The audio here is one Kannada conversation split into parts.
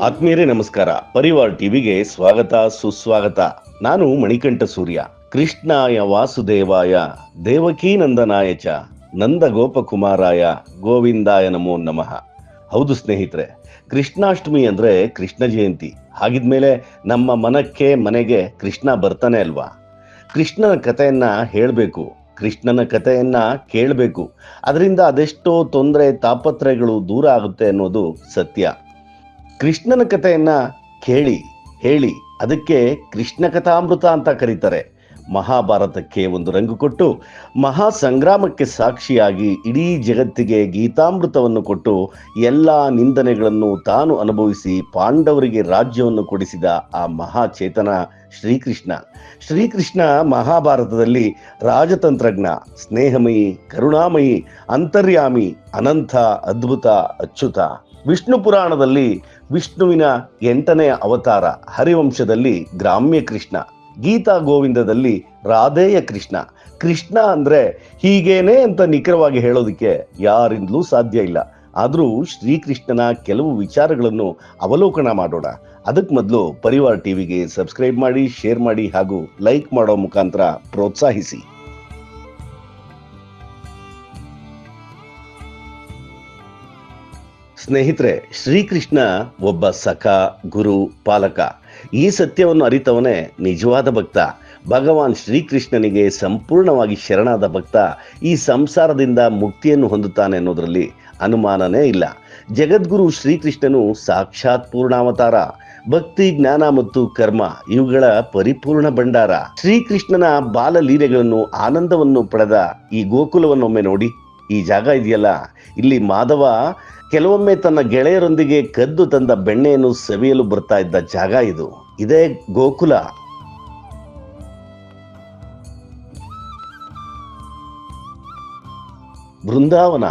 ಆತ್ಮೀಯರೇ ನಮಸ್ಕಾರ. ಪರಿವಾರ್ ಟಿವಿಗೆ ಸ್ವಾಗತ, ಸುಸ್ವಾಗತ. ನಾನು ಮಣಿಕಂಠ ಸೂರ್ಯ. ಕೃಷ್ಣಾಯ ವಾಸುದೇವಾಯ ದೇವಕೀ ನಂದನಾಯ ಚ ನಂದ ಗೋಪಕುಮಾರಾಯ ಗೋವಿಂದಾಯ ನಮೋ ನಮಃ. ಹೌದು ಸ್ನೇಹಿತರೆ, ಕೃಷ್ಣಾಷ್ಟಮಿ ಅಂದ್ರೆ ಕೃಷ್ಣ ಜಯಂತಿ. ಹಾಗಿದ್ಮೇಲೆ ನಮ್ಮ ಮನಕ್ಕೆ ಮನೆಗೆ ಕೃಷ್ಣ ಬರ್ತಾನೆ ಅಲ್ವಾ? ಕೃಷ್ಣನ ಕಥೆಯನ್ನ ಹೇಳಬೇಕು. ಕೃಷ್ಣನ ಕಥೆಯನ್ನ ಕೇಳಬೇಕು. ಅದರಿಂದ ಅದೆಷ್ಟೋ ತೊಂದರೆ, ತಾಪತ್ರಯಗಳು ದೂರ ಆಗುತ್ತೆ ಅನ್ನೋದು ಸತ್ಯ. ಕೃಷ್ಣನ ಕಥೆಯನ್ನ ಕೇಳಿ, ಹೇಳಿ, ಅದಕ್ಕೆ ಕೃಷ್ಣ ಕಥಾಮೃತ ಅಂತ ಕರೀತಾರೆ. ಮಹಾಭಾರತಕ್ಕೆ ಒಂದು ರಂಗು ಕೊಟ್ಟು ಮಹಾ ಸಂಗ್ರಾಮಕ್ಕೆ ಸಾಕ್ಷಿಯಾಗಿ ಇಡೀ ಜಗತ್ತಿಗೆ ಗೀತಾಮೃತವನ್ನು ಕೊಟ್ಟು ಎಲ್ಲ ನಿಂದನೆಗಳನ್ನು ತಾನು ಅನುಭವಿಸಿ ಪಾಂಡವರಿಗೆ ರಾಜ್ಯವನ್ನು ಕೊಡಿಸಿದ ಆ ಮಹಾಚೇತನ ಶ್ರೀಕೃಷ್ಣ. ಶ್ರೀಕೃಷ್ಣ ಮಹಾಭಾರತದಲ್ಲಿ ರಾಜತಂತ್ರಜ್ಞ, ಸ್ನೇಹಮಯಿ, ಕರುಣಾಮಯಿ, ಅಂತರ್ಯಾಮಿ, ಅನಂತ, ಅದ್ಭುತ, ಅಚ್ಯುತ. ವಿಷ್ಣು ಪುರಾಣದಲ್ಲಿ ವಿಷ್ಣುವಿನ ಎಂಟನೆಯ ಅವತಾರ ಹರಿವಂಶದಲ್ಲಿ ಗ್ರಾಮ್ಯ ಕೃಷ್ಣ. ಗೀತಾ ಗೋವಿಂದದಲ್ಲಿ ರಾಧೇಯ ಕೃಷ್ಣ. ಕೃಷ್ಣ ಅಂದ್ರೆ ಹೀಗೇನೆ ಅಂತ ನಿಖರವಾಗಿ ಹೇಳೋದಕ್ಕೆ ಯಾರಿಂದಲೂ ಸಾಧ್ಯ ಇಲ್ಲ. ಆದರೂ ಶ್ರೀಕೃಷ್ಣನ ಕೆಲವು ವಿಚಾರಗಳನ್ನು ಅವಲೋಕನ ಮಾಡೋಣ. ಅದಕ್ಕೆ ಮೊದಲು ಪರಿವಾರ್ ಟಿವಿಗೆ ಸಬ್ಸ್ಕ್ರೈಬ್ ಮಾಡಿ, ಶೇರ್ ಮಾಡಿ ಹಾಗೂ ಲೈಕ್ ಮಾಡೋ ಮುಖಾಂತರ ಪ್ರೋತ್ಸಾಹಿಸಿ. ಸ್ನೇಹಿತರೆ, ಶ್ರೀಕೃಷ್ಣ ಒಬ್ಬ ಸಖ, ಗುರು, ಪಾಲಕ. ಈ ಸತ್ಯವನ್ನು ಅರಿತವನೇ ನಿಜವಾದ ಭಕ್ತ. ಭಗವಾನ್ ಶ್ರೀಕೃಷ್ಣನಿಗೆ ಸಂಪೂರ್ಣವಾಗಿ ಶರಣಾದ ಭಕ್ತ ಈ ಸಂಸಾರದಿಂದ ಮುಕ್ತಿಯನ್ನು ಹೊಂದುತ್ತಾನೆ ಅನ್ನೋದರಲ್ಲಿ ಅನುಮಾನನೇ ಇಲ್ಲ. ಜಗದ್ಗುರು ಶ್ರೀಕೃಷ್ಣನು ಸಾಕ್ಷಾತ್ ಪೂರ್ಣಾವತಾರ. ಭಕ್ತಿ, ಜ್ಞಾನ ಮತ್ತು ಕರ್ಮ ಇವುಗಳ ಪರಿಪೂರ್ಣ ಭಂಡಾರ. ಶ್ರೀಕೃಷ್ಣನ ಬಾಲ ಲೀಲೆಗಳನ್ನು ಆನಂದವನ್ನು ಪಡೆದ ಈ ಗೋಕುಲವನ್ನೊಮ್ಮೆ ನೋಡಿ. ಈ ಜಾಗ ಇದೆಯಲ್ಲ? ಇಲ್ಲಿ ಮಾಧವ ಕೆಲವೊಮ್ಮೆ ತನ್ನ ಗೆಳೆಯರೊಂದಿಗೆ ಕದ್ದು ತಂದ ಬೆಣ್ಣೆಯನ್ನು ಸವಿಯಲು ಬರ್ತಾ ಇದ್ದ ಜಾಗ ಇದು. ಇದೇ ಗೋಕುಲ. ಬೃಂದಾವನ.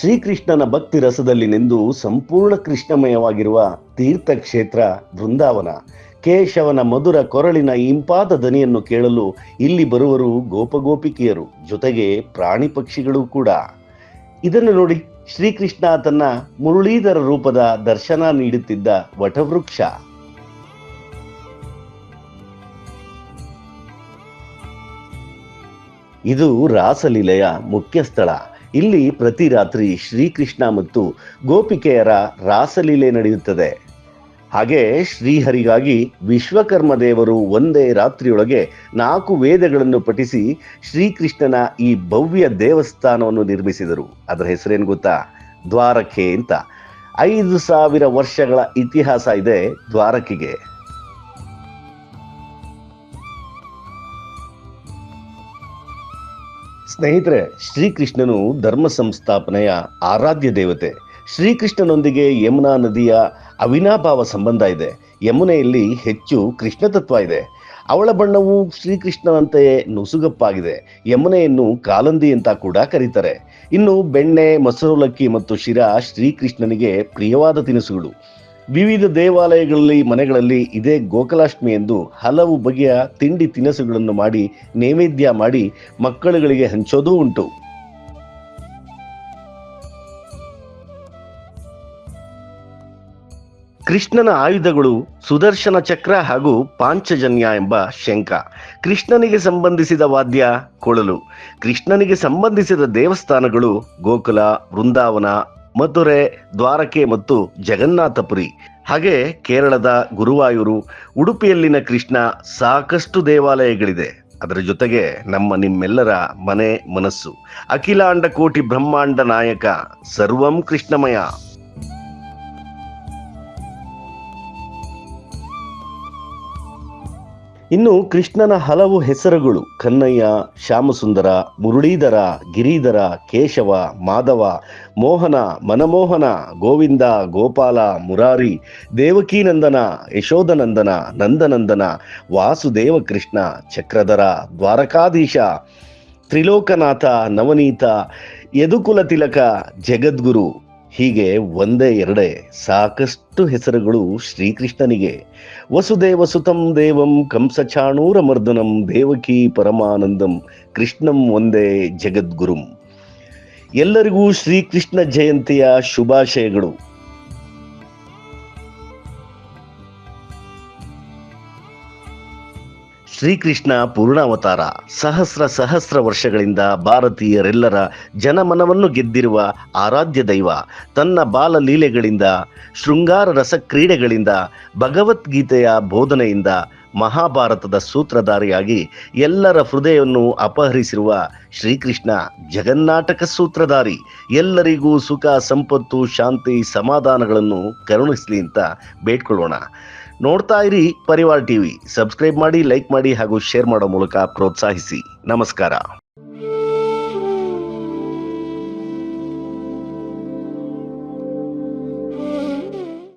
ಶ್ರೀಕೃಷ್ಣನ ಭಕ್ತಿ ರಸದಲ್ಲಿ ನಿಂದು ಸಂಪೂರ್ಣ ಕೃಷ್ಣಮಯವಾಗಿರುವ ತೀರ್ಥಕ್ಷೇತ್ರ ಬೃಂದಾವನ. ಕೇಶವನ ಮಧುರ ಕೊರಳಿನ ಇಂಪಾದ ದನಿಯನ್ನು ಕೇಳಲು ಇಲ್ಲಿ ಬರುವರು ಗೋಪಗೋಪಿಕೆಯರು, ಜೊತೆಗೆ ಪ್ರಾಣಿ ಪಕ್ಷಿಗಳು ಕೂಡ. ಇದನ್ನು ನೋಡಿ ಶ್ರೀಕೃಷ್ಣ ತನ್ನ ಮುರುಳೀಧರ ರೂಪದ ದರ್ಶನ ನೀಡುತ್ತಿದ್ದ ವಟವೃಕ್ಷ. ಇದು ರಾಸಲೀಲೆಯ ಮುಖ್ಯ ಸ್ಥಳ. ಇಲ್ಲಿ ಪ್ರತಿ ರಾತ್ರಿ ಶ್ರೀಕೃಷ್ಣ ಮತ್ತು ಗೋಪಿಕೆಯರ ರಾಸಲೀಲೆ ನಡೆಯುತ್ತದೆ. ಹಾಗೆ ಶ್ರೀಹರಿಗಾಗಿ ವಿಶ್ವಕರ್ಮ ದೇವರು ಒಂದೇ ರಾತ್ರಿಯೊಳಗೆ ನಾಲ್ಕು ವೇದಗಳನ್ನು ಪಠಿಸಿ ಶ್ರೀಕೃಷ್ಣನ ಈ ಭವ್ಯ ದೇವಸ್ಥಾನವನ್ನು ನಿರ್ಮಿಸಿದರು. ಅದರ ಹೆಸರೇನು ಗೊತ್ತಾ? ದ್ವಾರಕೆ ಅಂತ. ಐದು ಸಾವಿರ ವರ್ಷಗಳ ಇತಿಹಾಸ ಇದೆ ದ್ವಾರಕೆಗೆ. ಸ್ನೇಹಿತರೆ, ಶ್ರೀಕೃಷ್ಣನು ಧರ್ಮ ಸಂಸ್ಥಾಪನೆಯ ಆರಾಧ್ಯ ದೇವತೆ. ಶ್ರೀಕೃಷ್ಣನೊಂದಿಗೆ ಯಮುನಾ ನದಿಯ ಅವಿನಾಭಾವ ಸಂಬಂಧ ಇದೆ. ಯಮುನೆಯಲ್ಲಿ ಹೆಚ್ಚು ಕೃಷ್ಣ ತತ್ವ ಇದೆ. ಅವಳ ಬಣ್ಣವು ಶ್ರೀಕೃಷ್ಣನಂತೆಯೇ ನುಸುಗಪ್ಪಾಗಿದೆ. ಯಮುನೆಯನ್ನು ಕಾಲಂದಿ ಅಂತ ಕೂಡ ಕರೀತಾರೆ. ಇನ್ನು ಬೆಣ್ಣೆ ಮೊಸರುಲಕ್ಕಿ ಮತ್ತು ಶಿರಾ ಶ್ರೀಕೃಷ್ಣನಿಗೆ ಪ್ರಿಯವಾದ ತಿನಿಸುಗಳು. ವಿವಿಧ ದೇವಾಲಯಗಳಲ್ಲಿ, ಮನೆಗಳಲ್ಲಿ ಇದೇ ಗೋಕಲಾಷ್ಟಮಿ ಎಂದು ಹಲವು ಬಗೆಯ ತಿಂಡಿ ತಿನಿಸುಗಳನ್ನು ಮಾಡಿ, ನೈವೇದ್ಯ ಮಾಡಿ ಮಕ್ಕಳುಗಳಿಗೆ ಹಂಚೋದೂ ಉಂಟು. ಕೃಷ್ಣನ ಆಯುಧಗಳು ಸುದರ್ಶನ ಚಕ್ರ ಹಾಗೂ ಪಾಂಚಜನ್ಯ ಎಂಬ ಶಂಕ ಕೃಷ್ಣನಿಗೆ ಸಂಬಂಧಿಸಿದ ವಾದ್ಯ ಕೊಳಲು. ಕೃಷ್ಣನಿಗೆ ಸಂಬಂಧಿಸಿದ ದೇವಸ್ಥಾನಗಳು ಗೋಕುಲ, ವೃಂದಾವನ ಮಥುರೆ ದ್ವಾರಕೆ ಮತ್ತು ಜಗನ್ನಾಥಪುರಿ. ಹಾಗೆ ಕೇರಳದ ಗುರುವಾಯೂರು, ಉಡುಪಿಯಲ್ಲಿನ ಕೃಷ್ಣ ಸಾಕಷ್ಟು ದೇವಾಲಯಗಳಿದೆ. ಅದರ ಜೊತೆಗೆ ನಮ್ಮ ನಿಮ್ಮೆಲ್ಲರ ಮನೆ ಮನಸ್ಸು. ಅಖಿಲಾಂಡ ಕೋಟಿ ಬ್ರಹ್ಮಾಂಡ ನಾಯಕ ಸರ್ವಂ ಕೃಷ್ಣಮಯ. ಇನ್ನು ಕೃಷ್ಣನ ಹಲವು ಹೆಸರುಗಳು ಕನ್ನಯ್ಯ, ಶ್ಯಾಮಸುಂದರ ಮುರುಳೀಧರ ಗಿರಿಧರ, ಕೇಶವ, ಮಾಧವ, ಮೋಹನ, ಮನಮೋಹನ, ಗೋವಿಂದ, ಗೋಪಾಲ, ಮುರಾರಿ, ದೇವಕೀನಂದನ, ಯಶೋಧನಂದನ, ನಂದನಂದನ, ವಾಸುದೇವ ಕೃಷ್ಣ, ಚಕ್ರಧರ, ದ್ವಾರಕಾಧೀಶ, ತ್ರಿಲೋಕನಾಥ, ನವನೀತ, ಯದುಕುಲ ತಿಲಕ, ಜಗದ್ಗುರು ಹೀಗೆ ಒಂದೇ ಎರಡೇ ಸಾಕಷ್ಟು ಹೆಸರುಗಳು ಶ್ರೀಕೃಷ್ಣನಿಗೆ. ವಸುದೇವ ಸುತಂ ದೇವಂ ಕಂಸಚಾಣೂರ ಮರ್ದನಂ ದೇವಕಿ ಪರಮಾನಂದಂ ಕೃಷ್ಣಂ ಒಂದೇ ಜಗದ್ಗುರುಂ. ಎಲ್ಲರಿಗೂ ಶ್ರೀಕೃಷ್ಣ ಜಯಂತಿಯ ಶುಭಾಶಯಗಳು. ಶ್ರೀಕೃಷ್ಣ ಪೂರ್ಣಾವತಾರ. ಸಹಸ್ರ ಸಹಸ್ರ ವರ್ಷಗಳಿಂದ ಭಾರತೀಯರೆಲ್ಲರ ಜನಮನವನ್ನು ಗೆದ್ದಿರುವ ಆರಾಧ್ಯ ದೈವ. ತನ್ನ ಬಾಲಲೀಲೆಗಳಿಂದ, ಶೃಂಗಾರ ರಸ ಕ್ರೀಡೆಗಳಿಂದ ಭಗವದ್ಗೀತೆಯ ಬೋಧನೆಯಿಂದ ಮಹಾಭಾರತದ ಸೂತ್ರಧಾರಿಯಾಗಿ ಎಲ್ಲರ ಹೃದಯವನ್ನು ಅಪಹರಿಸಿರುವ ಶ್ರೀಕೃಷ್ಣ ಜಗನ್ನಾಟಕ ಸೂತ್ರಧಾರಿ. ಎಲ್ಲರಿಗೂ ಸುಖ, ಸಂಪತ್ತು, ಶಾಂತಿ, ಸಮಾಧಾನಗಳನ್ನು ಕರುಣಿಸಲಿ ಅಂತ ಬೇಡ್ಕೊಳ್ಳೋಣ. ನೋಡ್ತಾ ಇರಿ ಪರಿವಾರ್ ಟಿವಿ. ಸಬ್ಸ್ಕ್ರೈಬ್ ಮಾಡಿ ಲೈಕ್ ಮಾಡಿ ಹಾಗೂ ಶೇರ್ ಮಾಡೋ ಮೂಲಕ ಪ್ರೋತ್ಸಾಹಿಸಿ. ನಮಸ್ಕಾರ.